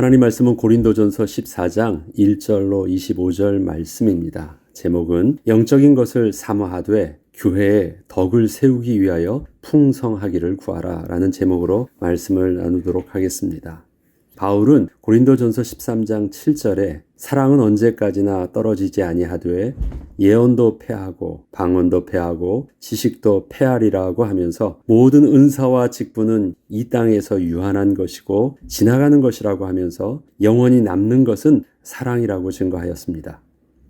하나님 말씀은 고린도전서 14장 1절로 25절 말씀입니다. 제목은 영적인 것을 사모하되 교회에 덕을 세우기 위하여 풍성하기를 구하라 라는 제목으로 말씀을 나누도록 하겠습니다. 바울은 고린도전서 13장 7절에 사랑은 언제까지나 떨어지지 아니하되 예언도 패하고 방언도 패하고 지식도 패하리라고 하면서 모든 은사와 직분은 이 땅에서 유한한 것이고 지나가는 것이라고 하면서 영원히 남는 것은 사랑이라고 증거하였습니다.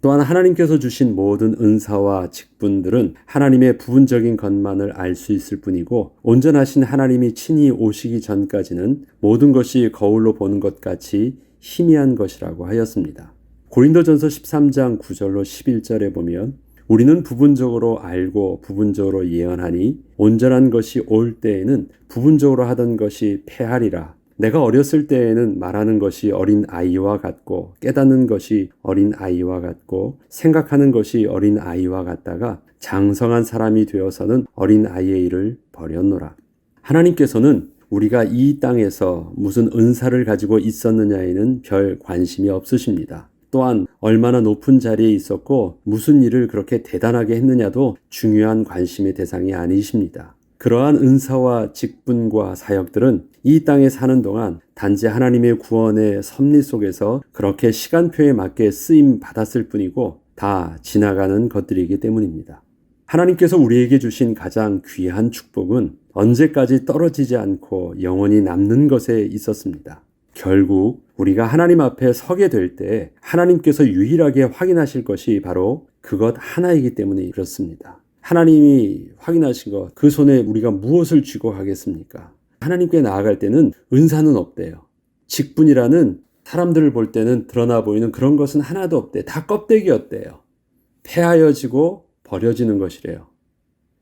또한 하나님께서 주신 모든 은사와 직분들은 하나님의 부분적인 것만을 알 수 있을 뿐이고 온전하신 하나님이 친히 오시기 전까지는 모든 것이 거울로 보는 것 같이 희미한 것이라고 하였습니다. 고린도전서 13장 9절로 11절에 보면 우리는 부분적으로 알고 부분적으로 예언하니 온전한 것이 올 때에는 부분적으로 하던 것이 패하리라 내가 어렸을 때에는 말하는 것이 어린 아이와 같고 깨닫는 것이 어린 아이와 같고 생각하는 것이 어린 아이와 같다가 장성한 사람이 되어서는 어린 아이의 일을 버렸노라. 하나님께서는 우리가 이 땅에서 무슨 은사를 가지고 있었느냐에는 별 관심이 없으십니다. 또한 얼마나 높은 자리에 있었고 무슨 일을 그렇게 대단하게 했느냐도 중요한 관심의 대상이 아니십니다. 그러한 은사와 직분과 사역들은 이 땅에 사는 동안 단지 하나님의 구원의 섭리 속에서 그렇게 시간표에 맞게 쓰임 받았을 뿐이고 다 지나가는 것들이기 때문입니다. 하나님께서 우리에게 주신 가장 귀한 축복은 언제까지 떨어지지 않고 영원히 남는 것에 있었습니다. 결국 우리가 하나님 앞에 서게 될 때 하나님께서 유일하게 확인하실 것이 바로 그것 하나이기 때문에 그렇습니다. 하나님이 확인하신 것, 그 손에 우리가 무엇을 쥐고 가겠습니까? 하나님께 나아갈 때는 은사는 없대요. 직분이라는 사람들을 볼 때는 드러나 보이는 그런 것은 하나도 없대. 다 껍데기였대요. 폐하여지고 버려지는 것이래요.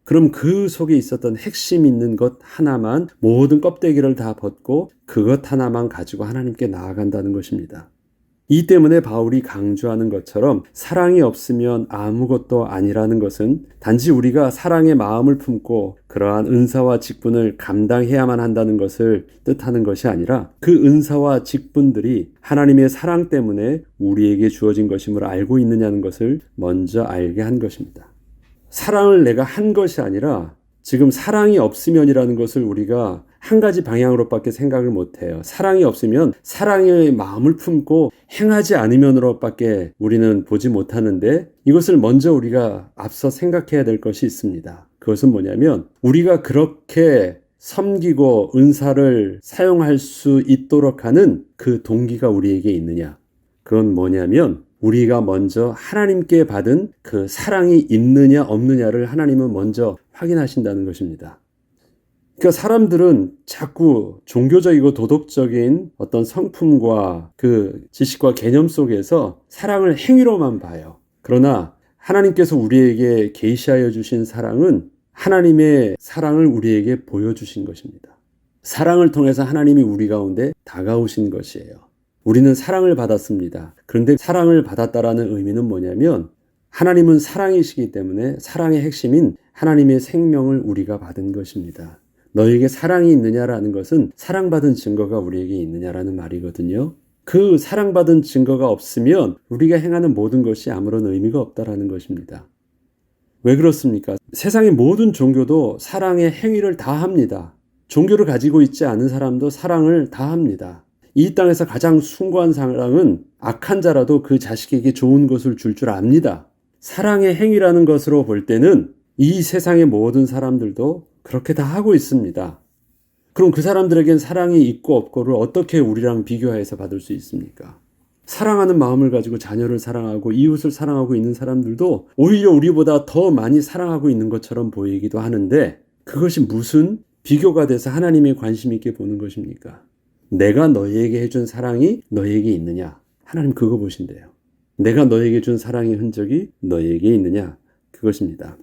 그럼 그 속에 있었던 핵심 있는 것 하나만 모든 껍데기를 다 벗고 그것 하나만 가지고 하나님께 나아간다는 것입니다. 이 때문에 바울이 강조하는 것처럼 사랑이 없으면 아무것도 아니라는 것은 단지 우리가 사랑의 마음을 품고 그러한 은사와 직분을 감당해야만 한다는 것을 뜻하는 것이 아니라 그 은사와 직분들이 하나님의 사랑 때문에 우리에게 주어진 것임을 알고 있느냐는 것을 먼저 알게 한 것입니다. 사랑을 내가 한 것이 아니라 지금 사랑이 없으면이라는 것을 우리가 한 가지 방향으로밖에 생각을 못 해요. 사랑이 없으면 사랑의 마음을 품고 행하지 않으면으로밖에 우리는 보지 못하는데 이것을 먼저 우리가 앞서 생각해야 될 것이 있습니다. 그것은 뭐냐면 우리가 그렇게 섬기고 은사를 사용할 수 있도록 하는 그 동기가 우리에게 있느냐. 그건 뭐냐면 우리가 먼저 하나님께 받은 그 사랑이 있느냐 없느냐를 하나님은 먼저 확인하신다는 것입니다. 그러니까 사람들은 자꾸 종교적이고 도덕적인 어떤 성품과 그 지식과 개념 속에서 사랑을 행위로만 봐요. 그러나 하나님께서 우리에게 계시하여 주신 사랑은 하나님의 사랑을 우리에게 보여주신 것입니다. 사랑을 통해서 하나님이 우리 가운데 다가오신 것이에요. 우리는 사랑을 받았습니다. 그런데 사랑을 받았다라는 의미는 뭐냐면 하나님은 사랑이시기 때문에 사랑의 핵심인 하나님의 생명을 우리가 받은 것입니다. 너에게 사랑이 있느냐라는 것은 사랑받은 증거가 우리에게 있느냐라는 말이거든요. 그 사랑받은 증거가 없으면 우리가 행하는 모든 것이 아무런 의미가 없다라는 것입니다. 왜 그렇습니까? 세상의 모든 종교도 사랑의 행위를 다 합니다. 종교를 가지고 있지 않은 사람도 사랑을 다 합니다. 이 땅에서 가장 숭고한 사랑은 악한 자라도 그 자식에게 좋은 것을 줄줄 압니다. 사랑의 행위라는 것으로 볼 때는 이 세상의 모든 사람들도 그렇게 다 하고 있습니다. 그럼 그 사람들에겐 사랑이 있고 없고를 어떻게 우리랑 비교해서 받을 수 있습니까? 사랑하는 마음을 가지고 자녀를 사랑하고 이웃을 사랑하고 있는 사람들도 오히려 우리보다 더 많이 사랑하고 있는 것처럼 보이기도 하는데 그것이 무슨 비교가 돼서 하나님의 관심 있게 보는 것입니까? 내가 너희에게 해준 사랑이 너희에게 있느냐? 하나님 그거 보신대요. 내가 너에게 준 사랑의 흔적이 너에게 있느냐? 그것입니다.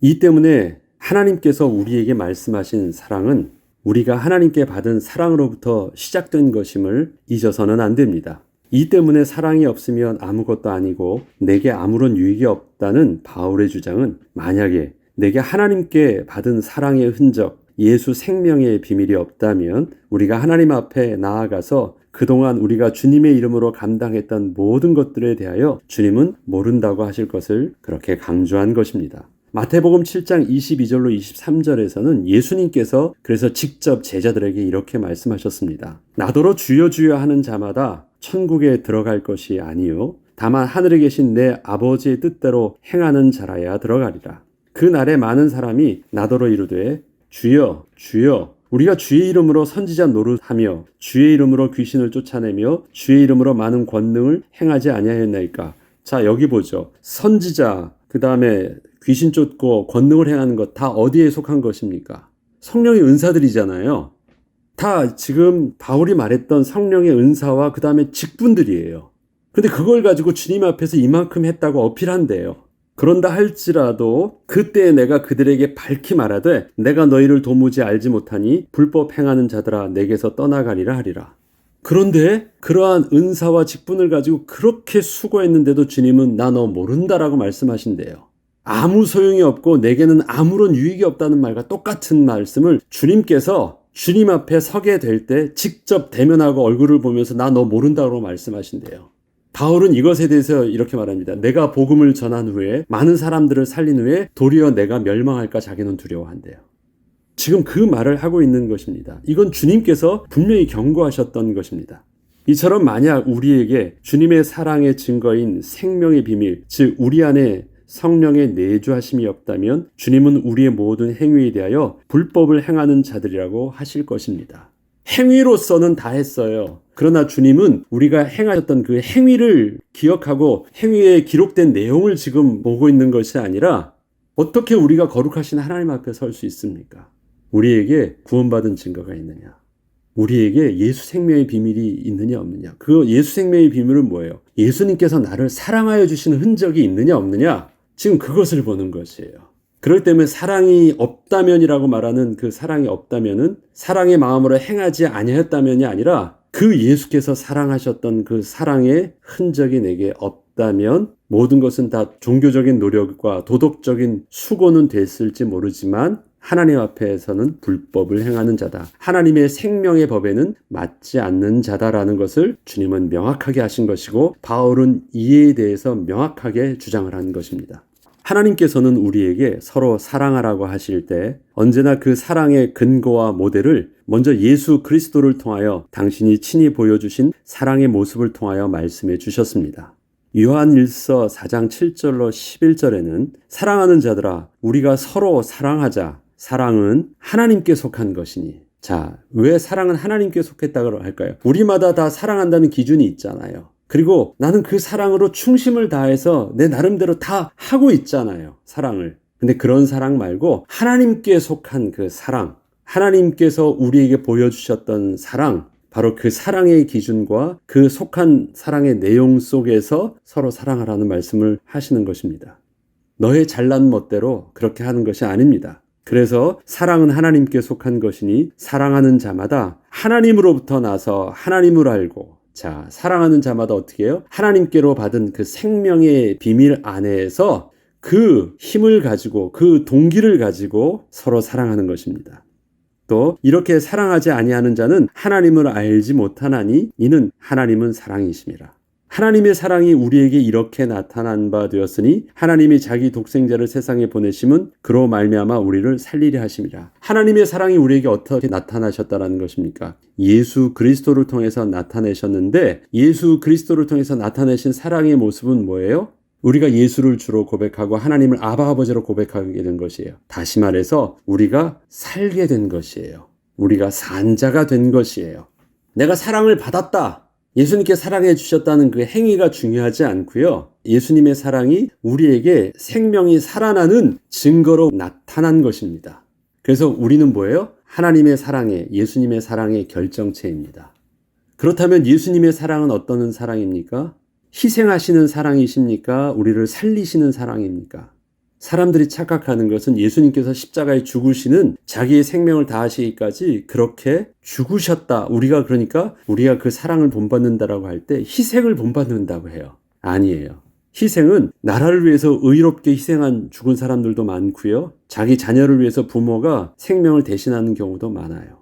이 때문에 하나님께서 우리에게 말씀하신 사랑은 우리가 하나님께 받은 사랑으로부터 시작된 것임을 잊어서는 안 됩니다. 이 때문에 사랑이 없으면 아무것도 아니고 내게 아무런 유익이 없다는 바울의 주장은 만약에 내게 하나님께 받은 사랑의 흔적, 예수 생명의 비밀이 없다면 우리가 하나님 앞에 나아가서 그동안 우리가 주님의 이름으로 감당했던 모든 것들에 대하여 주님은 모른다고 하실 것을 그렇게 강조한 것입니다. 마태복음 7장 22절로 23절에서는 예수님께서 그래서 직접 제자들에게 이렇게 말씀하셨습니다. 나더러 주여 주여 하는 자마다 천국에 들어갈 것이 아니요 다만 하늘에 계신 내 아버지의 뜻대로 행하는 자라야 들어가리라. 그 날에 많은 사람이 나더러 이르되 주여 주여 우리가 주의 이름으로 선지자 노릇하며 주의 이름으로 귀신을 쫓아내며 주의 이름으로 많은 권능을 행하지 아니하였나이까. 자 여기 보죠. 선지자 그 다음에 귀신 쫓고 권능을 행하는 것 다 어디에 속한 것입니까? 성령의 은사들이잖아요. 다 지금 바울이 말했던 성령의 은사와 그 다음에 직분들이에요. 근데 그걸 가지고 주님 앞에서 이만큼 했다고 어필한대요. 그런다 할지라도 그때 내가 그들에게 밝히 말하되 내가 너희를 도무지 알지 못하니 불법 행하는 자들아 내게서 떠나가리라 하리라. 그런데 그러한 은사와 직분을 가지고 그렇게 수고했는데도 주님은 나 너 모른다라고 말씀하신대요. 아무 소용이 없고 내게는 아무런 유익이 없다는 말과 똑같은 말씀을 주님께서 주님 앞에 서게 될 때 직접 대면하고 얼굴을 보면서 나 너 모른다고 말씀하신대요. 바울은 이것에 대해서 이렇게 말합니다. 내가 복음을 전한 후에 많은 사람들을 살린 후에 도리어 내가 멸망할까 자기는 두려워한대요. 지금 그 말을 하고 있는 것입니다. 이건 주님께서 분명히 경고하셨던 것입니다. 이처럼 만약 우리에게 주님의 사랑의 증거인 생명의 비밀, 즉 우리 안에 성령의 내주하심이 없다면 주님은 우리의 모든 행위에 대하여 불법을 행하는 자들이라고 하실 것입니다. 행위로서는 다 했어요. 그러나 주님은 우리가 행하셨던 그 행위를 기억하고 행위에 기록된 내용을 지금 보고 있는 것이 아니라 어떻게 우리가 거룩하신 하나님 앞에 설 수 있습니까? 우리에게 구원받은 증거가 있느냐? 우리에게 예수 생명의 비밀이 있느냐 없느냐? 그 예수 생명의 비밀은 뭐예요? 예수님께서 나를 사랑하여 주시는 흔적이 있느냐 없느냐? 지금 그것을 보는 것이에요. 그럴 때문에 사랑이 없다면이라고 말하는 그 사랑이 없다면은 사랑의 마음으로 행하지 아니했다면이 아니라 그 예수께서 사랑하셨던 그 사랑의 흔적이 내게 없다면 모든 것은 다 종교적인 노력과 도덕적인 수고는 됐을지 모르지만 하나님 앞에서는 불법을 행하는 자다. 하나님의 생명의 법에는 맞지 않는 자다라는 것을 주님은 명확하게 하신 것이고 바울은 이에 대해서 명확하게 주장을 한 것입니다. 하나님께서는 우리에게 서로 사랑하라고 하실 때 언제나 그 사랑의 근거와 모델을 먼저 예수 그리스도를 통하여 당신이 친히 보여주신 사랑의 모습을 통하여 말씀해 주셨습니다. 요한 1서 4장 7절로 11절에는 사랑하는 자들아 우리가 서로 사랑하자 사랑은 하나님께 속한 것이니 자, 왜 사랑은 하나님께 속했다고 할까요? 우리마다 다 사랑한다는 기준이 있잖아요. 그리고 나는 그 사랑으로 충심을 다해서 내 나름대로 다 하고 있잖아요. 사랑을. 근데 그런 사랑 말고 하나님께 속한 그 사랑, 하나님께서 우리에게 보여주셨던 사랑, 바로 그 사랑의 기준과 그 속한 사랑의 내용 속에서 서로 사랑하라는 말씀을 하시는 것입니다. 너의 잘난 멋대로 그렇게 하는 것이 아닙니다. 그래서 사랑은 하나님께 속한 것이니 사랑하는 자마다 하나님으로부터 나서 하나님을 알고 자, 사랑하는 자마다 어떻게 해요? 하나님께로 받은 그 생명의 비밀 안에서 그 힘을 가지고 그 동기를 가지고 서로 사랑하는 것입니다. 또 이렇게 사랑하지 아니하는 자는 하나님을 알지 못하나니 이는 하나님은 사랑이심이라. 하나님의 사랑이 우리에게 이렇게 나타난 바 되었으니 하나님이 자기 독생자를 세상에 보내심은 그로 말미암아 우리를 살리려 하심이라. 하나님의 사랑이 우리에게 어떻게 나타나셨다라는 것입니까? 예수 그리스도를 통해서 나타내셨는데 예수 그리스도를 통해서 나타내신 사랑의 모습은 뭐예요? 우리가 예수를 주로 고백하고 하나님을 아바 아버지로 고백하게 된 것이에요. 다시 말해서 우리가 살게 된 것이에요. 우리가 산자가 된 것이에요. 내가 사랑을 받았다. 예수님께 사랑해 주셨다는 그 행위가 중요하지 않고요. 예수님의 사랑이 우리에게 생명이 살아나는 증거로 나타난 것입니다. 그래서 우리는 뭐예요? 하나님의 사랑에, 예수님의 사랑의 결정체입니다. 그렇다면 예수님의 사랑은 어떤 사랑입니까? 희생하시는 사랑이십니까? 우리를 살리시는 사랑입니까? 사람들이 착각하는 것은 예수님께서 십자가에 죽으시는 자기의 생명을 다하시기까지 그렇게 죽으셨다. 우리가 그러니까 우리가 그 사랑을 본받는다라고 할 때 희생을 본받는다고 해요. 아니에요. 희생은 나라를 위해서 의롭게 희생한 죽은 사람들도 많고요. 자기 자녀를 위해서 부모가 생명을 대신하는 경우도 많아요.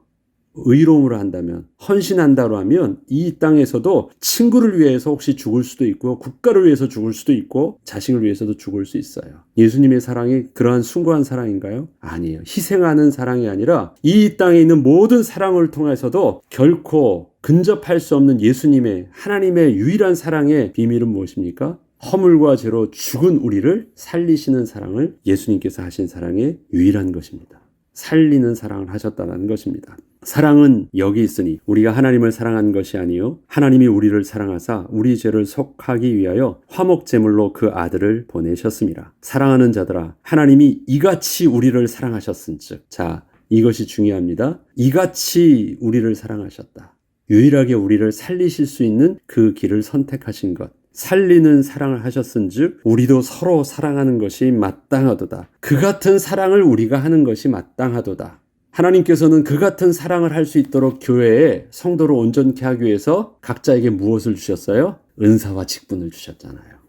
의로움으로 한다면, 헌신한다로 하면 이 땅에서도 친구를 위해서 혹시 죽을 수도 있고, 국가를 위해서 죽을 수도 있고, 자식을 위해서도 죽을 수 있어요. 예수님의 사랑이 그러한 숭고한 사랑인가요? 아니에요. 희생하는 사랑이 아니라 이 땅에 있는 모든 사랑을 통해서도 결코 근접할 수 없는 예수님의 하나님의 유일한 사랑의 비밀은 무엇입니까? 허물과 죄로 죽은 우리를 살리시는 사랑을 예수님께서 하신 사랑의 유일한 것입니다. 살리는 사랑을 하셨다는 것입니다. 사랑은 여기 있으니 우리가 하나님을 사랑한 것이 아니요 하나님이 우리를 사랑하사 우리 죄를 속하기 위하여 화목 제물로 그 아들을 보내셨습니다. 사랑하는 자들아 하나님이 이같이 우리를 사랑하셨은즉 자 이것이 중요합니다. 이같이 우리를 사랑하셨다. 유일하게 우리를 살리실 수 있는 그 길을 선택하신 것. 살리는 사랑을 하셨은즉 우리도 서로 사랑하는 것이 마땅하도다. 그 같은 사랑을 우리가 하는 것이 마땅하도다. 하나님께서는 그 같은 사랑을 할 수 있도록 교회에 성도를 온전케 하기 위해서 각자에게 무엇을 주셨어요? 은사와 직분을 주셨잖아요.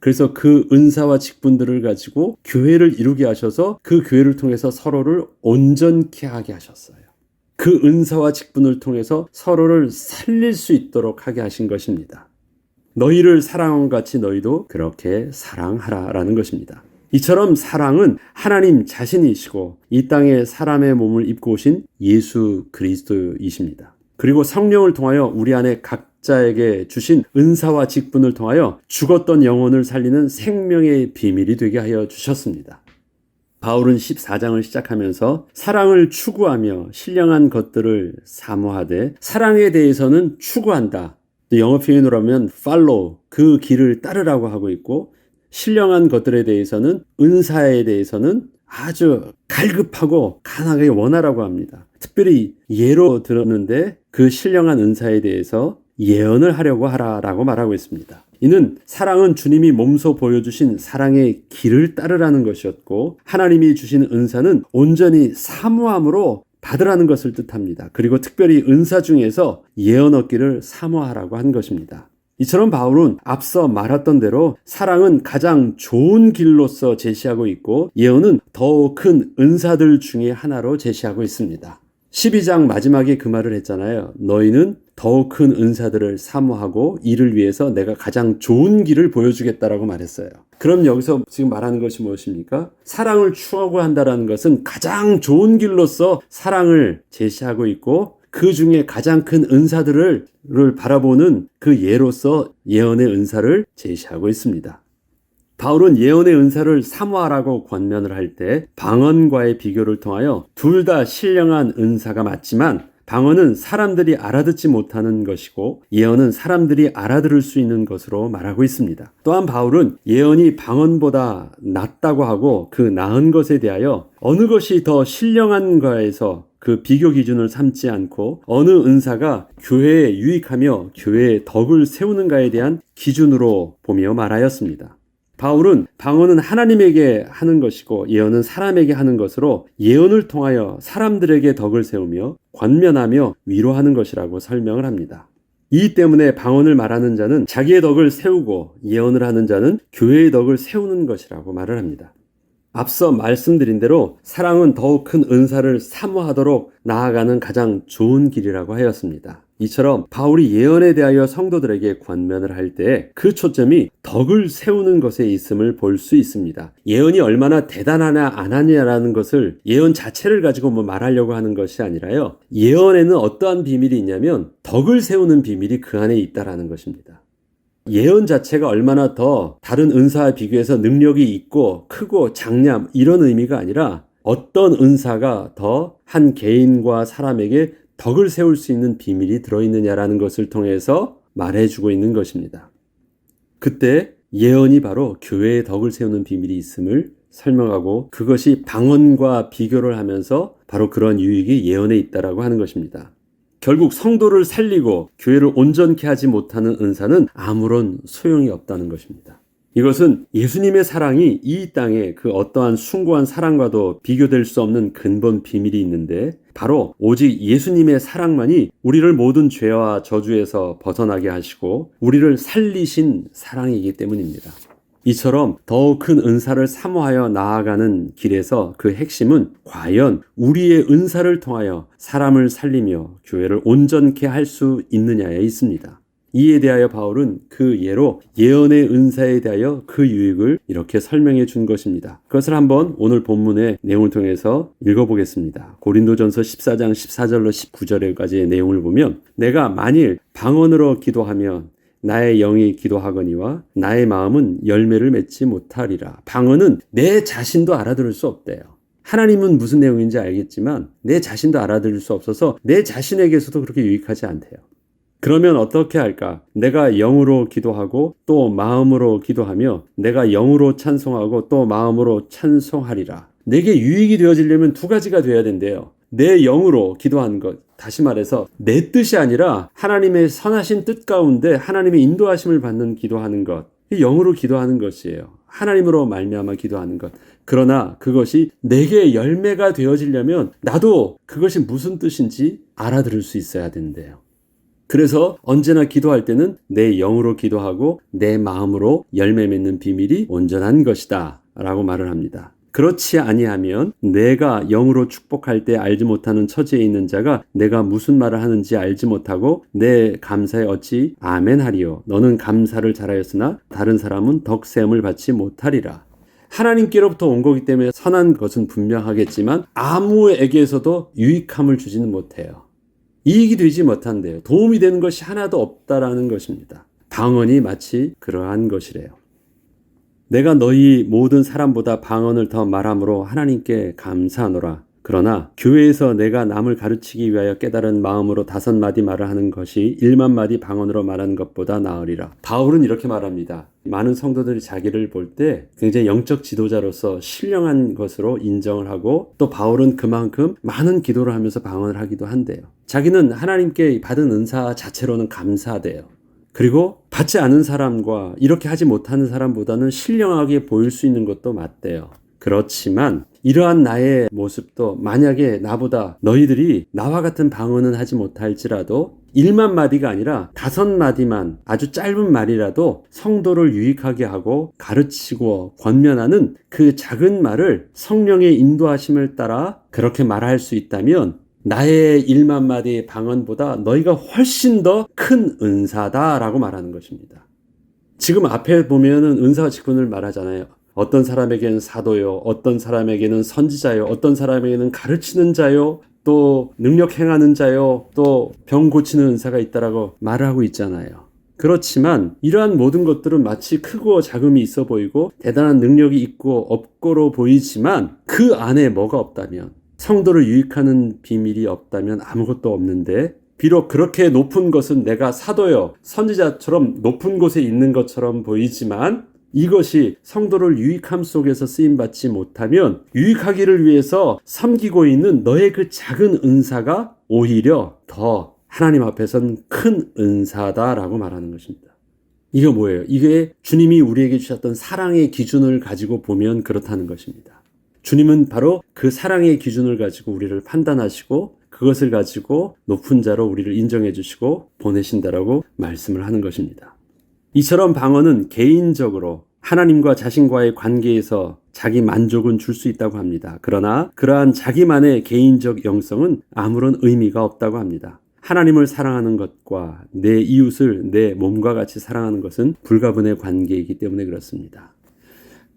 그래서 그 은사와 직분들을 가지고 교회를 이루게 하셔서 그 교회를 통해서 서로를 온전케 하게 하셨어요. 그 은사와 직분을 통해서 서로를 살릴 수 있도록 하게 하신 것입니다. 너희를 사랑한 같이 너희도 그렇게 사랑하라라는 것입니다. 이처럼 사랑은 하나님 자신이시고 이 땅에 사람의 몸을 입고 오신 예수 그리스도이십니다. 그리고 성령을 통하여 우리 안에 각자에게 주신 은사와 직분을 통하여 죽었던 영혼을 살리는 생명의 비밀이 되게 하여 주셨습니다. 바울은 14장을 시작하면서 사랑을 추구하며 신령한 것들을 사모하되 사랑에 대해서는 추구한다. 영어 표현으로 하면 follow 그 길을 따르라고 하고 있고 신령한 것들에 대해서는 은사에 대해서는 아주 갈급하고 간하게 원하라고 합니다. 특별히 예로 들었는데 그 신령한 은사에 대해서 예언을 하려고 하라라고 말하고 있습니다. 이는 사랑은 주님이 몸소 보여주신 사랑의 길을 따르라는 것이었고 하나님이 주신 은사는 온전히 사모함으로 받으라는 것을 뜻합니다. 그리고 특별히 은사 중에서 예언 얻기를 사모하라고 한 것입니다. 이처럼 바울은 앞서 말했던 대로 사랑은 가장 좋은 길로서 제시하고 있고 예언은 더 큰 은사들 중에 하나로 제시하고 있습니다. 12장 마지막에 그 말을 했잖아요. 너희는 더큰 은사들을 사모하고 이를 위해서 내가 가장 좋은 길을 보여주겠다라고 말했어요. 그럼 여기서 지금 말하는 것이 무엇입니까? 사랑을 추구한다라는 것은 가장 좋은 길로서 사랑을 제시하고 있고 그 중에 가장 큰 은사들을 바라보는 그 예로서 예언의 은사를 제시하고 있습니다. 바울은 예언의 은사를 사모하라고 권면을 할 때 방언과의 비교를 통하여 둘 다 신령한 은사가 맞지만 방언은 사람들이 알아듣지 못하는 것이고 예언은 사람들이 알아들을 수 있는 것으로 말하고 있습니다. 또한 바울은 예언이 방언보다 낫다고 하고 그 나은 것에 대하여 어느 것이 더 신령한가에서 그 비교 기준을 삼지 않고 어느 은사가 교회에 유익하며 교회의 덕을 세우는가에 대한 기준으로 보며 말하였습니다. 바울은 방언은 하나님에게 하는 것이고 예언은 사람에게 하는 것으로 예언을 통하여 사람들에게 덕을 세우며 관면하며 위로하는 것이라고 설명을 합니다. 이 때문에 방언을 말하는 자는 자기의 덕을 세우고 예언을 하는 자는 교회의 덕을 세우는 것이라고 말을 합니다. 앞서 말씀드린 대로 사랑은 더욱 큰 은사를 사모하도록 나아가는 가장 좋은 길이라고 하였습니다. 이처럼 바울이 예언에 대하여 성도들에게 권면을 할때그 초점이 덕을 세우는 것에 있음을 볼 수 있습니다. 예언이 얼마나 대단하냐 안 하냐라는 것을 예언 자체를 가지고 뭐 말하려고 하는 것이 아니라요. 예언에는 어떠한 비밀이 있냐면 덕을 세우는 비밀이 그 안에 있다라는 것입니다. 예언 자체가 얼마나 더 다른 은사와 비교해서 능력이 있고 크고 장냐 이런 의미가 아니라 어떤 은사가 더 한 개인과 사람에게 덕을 세울 수 있는 비밀이 들어있느냐라는 것을 통해서 말해주고 있는 것입니다. 그때 예언이 바로 교회의 덕을 세우는 비밀이 있음을 설명하고 그것이 방언과 비교를 하면서 바로 그런 유익이 예언에 있다라고 하는 것입니다. 결국 성도를 살리고 교회를 온전케 하지 못하는 은사는 아무런 소용이 없다는 것입니다. 이것은 예수님의 사랑이 이 땅에 그 어떠한 숭고한 사랑과도 비교될 수 없는 근본 비밀이 있는데 바로 오직 예수님의 사랑만이 우리를 모든 죄와 저주에서 벗어나게 하시고 우리를 살리신 사랑이기 때문입니다. 이처럼 더욱 큰 은사를 사모하여 나아가는 길에서 그 핵심은 과연 우리의 은사를 통하여 사람을 살리며 교회를 온전케 할 수 있느냐에 있습니다. 이에 대하여 바울은 그 예로 예언의 은사에 대하여 그 유익을 이렇게 설명해 준 것입니다. 그것을 한번 오늘 본문의 내용을 통해서 읽어보겠습니다. 고린도전서 14장 14절로 19절까지의 내용을 보면 내가 만일 방언으로 기도하면 나의 영이 기도하거니와 나의 마음은 열매를 맺지 못하리라. 방언은 내 자신도 알아들을 수 없대요. 하나님은 무슨 내용인지 알겠지만 내 자신도 알아들을 수 없어서 내 자신에게서도 그렇게 유익하지 않대요. 그러면 어떻게 할까? 내가 영으로 기도하고 또 마음으로 기도하며 내가 영으로 찬송하고 또 마음으로 찬송하리라. 내게 유익이 되어지려면 두 가지가 되어야 된대요. 내 영으로 기도하는 것. 다시 말해서 내 뜻이 아니라 하나님의 선하신 뜻 가운데 하나님의 인도하심을 받는 기도하는 것. 영으로 기도하는 것이에요. 하나님으로 말미암아 기도하는 것. 그러나 그것이 내게 열매가 되어지려면 나도 그것이 무슨 뜻인지 알아들을 수 있어야 된대요. 그래서 언제나 기도할 때는 내 영으로 기도하고 내 마음으로 열매 맺는 비밀이 온전한 것이다. 라고 말을 합니다. 그렇지 아니하면 내가 영으로 축복할 때 알지 못하는 처지에 있는 자가 내가 무슨 말을 하는지 알지 못하고 내 감사에 어찌 아멘 하리요. 너는 감사를 잘하였으나 다른 사람은 덕셈을 받지 못하리라. 하나님께로부터 온 거기 때문에 선한 것은 분명하겠지만 아무에게서도 유익함을 주지는 못해요. 이익이 되지 못한대요. 도움이 되는 것이 하나도 없다라는 것입니다. 방언이 마치 그러한 것이래요. 내가 너희 모든 사람보다 방언을 더 말함으로 하나님께 감사하노라. 그러나 교회에서 내가 남을 가르치기 위하여 깨달은 마음으로 다섯 마디 말을 하는 것이 일만 마디 방언으로 말하는 것보다 나으리라. 바울은 이렇게 말합니다. 많은 성도들이 자기를 볼 때 굉장히 영적 지도자로서 신령한 것으로 인정을 하고 또 바울은 그만큼 많은 기도를 하면서 방언을 하기도 한대요. 자기는 하나님께 받은 은사 자체로는 감사돼요. 그리고 받지 않은 사람과 이렇게 하지 못하는 사람보다는 신령하게 보일 수 있는 것도 맞대요. 그렇지만 이러한 나의 모습도 만약에 나보다 너희들이 나와 같은 방언은 하지 못할지라도 1만 마디가 아니라 다섯 마디만 아주 짧은 말이라도 성도를 유익하게 하고 가르치고 권면하는 그 작은 말을 성령의 인도하심을 따라 그렇게 말할 수 있다면 나의 1만 마디 방언보다 너희가 훨씬 더 큰 은사다라고 말하는 것입니다. 지금 앞에 보면은 은사와 직분을 말하잖아요. 어떤 사람에게는 사도요, 어떤 사람에게는 선지자요, 어떤 사람에게는 가르치는 자요, 또 능력 행하는 자요, 또 병 고치는 은사가 있다라고 말을 하고 있잖아요. 그렇지만 이러한 모든 것들은 마치 크고 자금이 있어 보이고 대단한 능력이 있고 없고로 보이지만 그 안에 뭐가 없다면 성도를 유익하는 비밀이 없다면 아무것도 없는데 비록 그렇게 높은 것은 내가 사도요 선지자처럼 높은 곳에 있는 것처럼 보이지만 이것이 성도를 유익함 속에서 쓰임 받지 못하면 유익하기를 위해서 섬기고 있는 너의 그 작은 은사가 오히려 더 하나님 앞에선 큰 은사다라고 말하는 것입니다. 이게 뭐예요? 이게 주님이 우리에게 주셨던 사랑의 기준을 가지고 보면 그렇다는 것입니다. 주님은 바로 그 사랑의 기준을 가지고 우리를 판단하시고 그것을 가지고 높은 자로 우리를 인정해 주시고 보내신다라고 말씀을 하는 것입니다. 이처럼 방언은 개인적으로 하나님과 자신과의 관계에서 자기 만족은 줄 수 있다고 합니다. 그러나 그러한 자기만의 개인적 영성은 아무런 의미가 없다고 합니다. 하나님을 사랑하는 것과 내 이웃을 내 몸과 같이 사랑하는 것은 불가분의 관계이기 때문에 그렇습니다.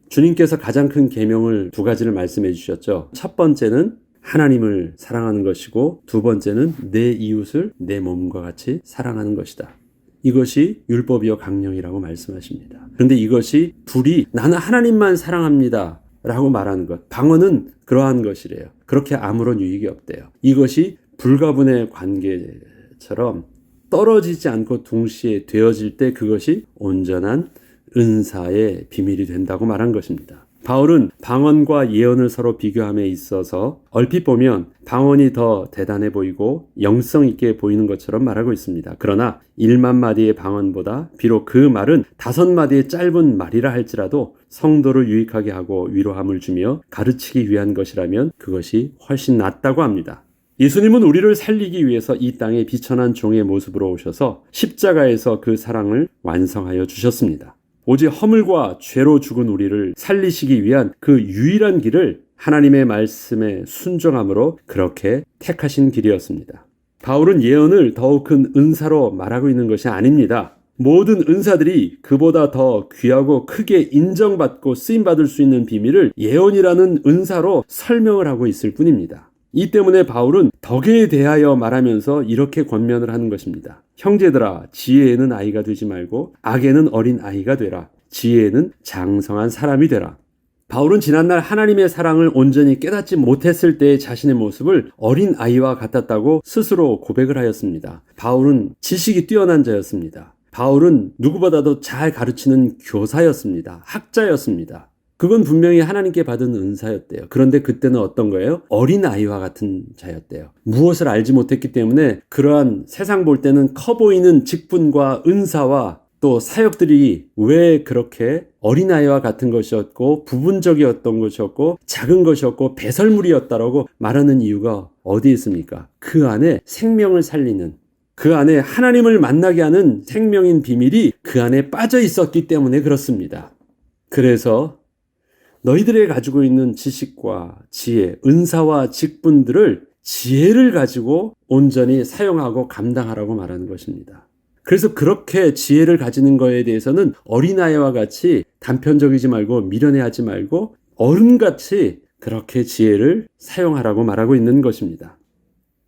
주님께서 가장 큰 계명을 두 가지를 말씀해 주셨죠. 첫 번째는 하나님을 사랑하는 것이고 두 번째는 내 이웃을 내 몸과 같이 사랑하는 것이다. 이것이 율법이요 강령이라고 말씀하십니다. 그런데 이것이 둘이 나는 하나님만 사랑합니다. 라고 말하는 것. 방언은 그러한 것이래요. 그렇게 아무런 유익이 없대요. 이것이 불가분의 관계처럼 떨어지지 않고 동시에 되어질 때 그것이 온전한 은사의 비밀이 된다고 말한 것입니다. 바울은 방언과 예언을 서로 비교함에 있어서 얼핏 보면 방언이 더 대단해 보이고 영성 있게 보이는 것처럼 말하고 있습니다. 그러나 1만 마디의 방언보다 비록 그 말은 다섯 마디의 짧은 말이라 할지라도 성도를 유익하게 하고 위로함을 주며 가르치기 위한 것이라면 그것이 훨씬 낫다고 합니다. 예수님은 우리를 살리기 위해서 이 땅에 비천한 종의 모습으로 오셔서 십자가에서 그 사랑을 완성하여 주셨습니다. 오직 허물과 죄로 죽은 우리를 살리시기 위한 그 유일한 길을 하나님의 말씀에 순종함으로 그렇게 택하신 길이었습니다. 바울은 예언을 더욱 큰 은사로 말하고 있는 것이 아닙니다. 모든 은사들이 그보다 더 귀하고 크게 인정받고 쓰임받을 수 있는 비밀을 예언이라는 은사로 설명을 하고 있을 뿐입니다. 이 때문에 바울은 덕에 대하여 말하면서 이렇게 권면을 하는 것입니다. 형제들아, 지혜에는 아이가 되지 말고 악에는 어린 아이가 되라. 지혜에는 장성한 사람이 되라. 바울은 지난날 하나님의 사랑을 온전히 깨닫지 못했을 때의 자신의 모습을 어린 아이와 같았다고 스스로 고백을 하였습니다. 바울은 지식이 뛰어난 자였습니다. 바울은 누구보다도 잘 가르치는 교사였습니다. 학자였습니다. 그건 분명히 하나님께 받은 은사였대요. 그런데 그때는 어떤 거예요? 어린 아이와 같은 자였대요. 무엇을 알지 못했기 때문에 그러한 세상 볼 때는 커 보이는 직분과 은사와 또 사역들이 왜 그렇게 어린아이와 같은 것이었고 부분적이었던 것이었고 작은 것이었고 배설물이었다라고 말하는 이유가 어디 있습니까? 그 안에 생명을 살리는 그 안에 하나님을 만나게 하는 생명인 비밀이 그 안에 빠져 있었기 때문에 그렇습니다. 그래서 너희들이 가지고 있는 지식과 지혜, 은사와 직분들을 지혜를 가지고 온전히 사용하고 감당하라고 말하는 것입니다. 그래서 그렇게 지혜를 가지는 거에 대해서는 어린아이와 같이 단편적이지 말고 미련해하지 말고 어른같이 그렇게 지혜를 사용하라고 말하고 있는 것입니다.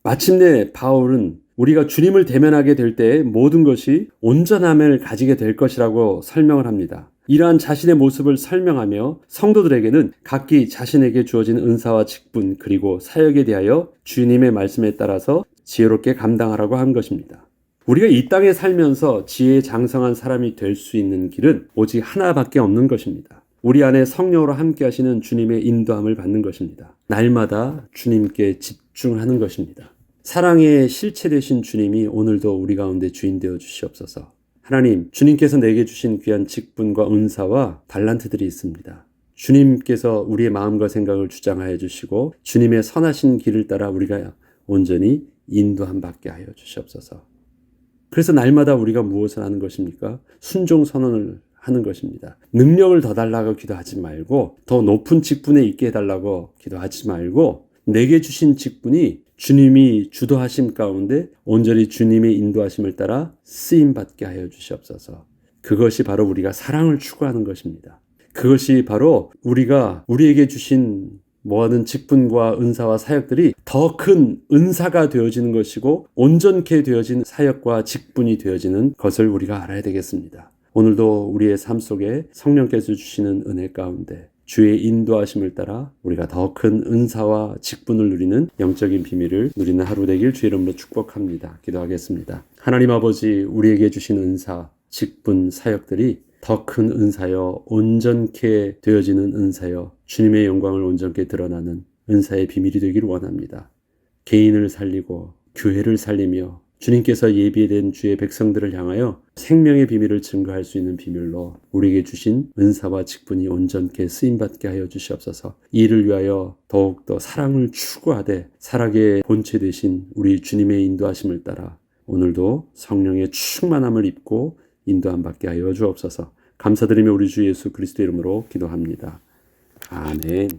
마침내 바울은 우리가 주님을 대면하게 될 때 모든 것이 온전함을 가지게 될 것이라고 설명을 합니다. 이러한 자신의 모습을 설명하며 성도들에게는 각기 자신에게 주어진 은사와 직분 그리고 사역에 대하여 주님의 말씀에 따라서 지혜롭게 감당하라고 한 것입니다. 우리가 이 땅에 살면서 지혜에 장성한 사람이 될 수 있는 길은 오직 하나밖에 없는 것입니다. 우리 안에 성령으로 함께 하시는 주님의 인도함을 받는 것입니다. 날마다 주님께 집중하는 것입니다. 사랑의 실체 되신 주님이 오늘도 우리 가운데 주인 되어 주시옵소서. 하나님, 주님께서 내게 주신 귀한 직분과 은사와 달란트들이 있습니다. 주님께서 우리의 마음과 생각을 주장하여 주시고 주님의 선하신 길을 따라 우리가 온전히 인도함 받게 하여 주시옵소서. 그래서 날마다 우리가 무엇을 하는 것입니까? 순종 선언을 하는 것입니다. 능력을 더 달라고 기도하지 말고 더 높은 직분에 있게 해달라고 기도하지 말고 내게 주신 직분이 주님이 주도하심 가운데 온전히 주님의 인도하심을 따라 쓰임 받게 하여 주시옵소서. 그것이 바로 우리가 사랑을 추구하는 것입니다. 그것이 바로 우리가 우리에게 주신 모아는 직분과 은사와 사역들이 더 큰 은사가 되어지는 것이고 온전케 되어진 사역과 직분이 되어지는 것을 우리가 알아야 되겠습니다. 오늘도 우리의 삶 속에 성령께서 주시는 은혜 가운데 주의 인도하심을 따라 우리가 더 큰 은사와 직분을 누리는 영적인 비밀을 누리는 하루 되길 주의 이름으로 축복합니다. 기도하겠습니다. 하나님 아버지 우리에게 주신 은사, 직분, 사역들이 더 큰 은사여 온전케 되어지는 은사여 주님의 영광을 온전케 드러나는 은사의 비밀이 되기를 원합니다. 개인을 살리고 교회를 살리며 주님께서 예비된 주의 백성들을 향하여 생명의 비밀을 증거할 수 있는 비밀로 우리에게 주신 은사와 직분이 온전케 쓰임받게 하여 주시옵소서. 이를 위하여 더욱더 사랑을 추구하되 사랑의 본체 되신 우리 주님의 인도하심을 따라 오늘도 성령의 충만함을 입고 인도함 받게 하여 주옵소서. 감사드리며 우리 주 예수 그리스도 이름으로 기도합니다. 아멘.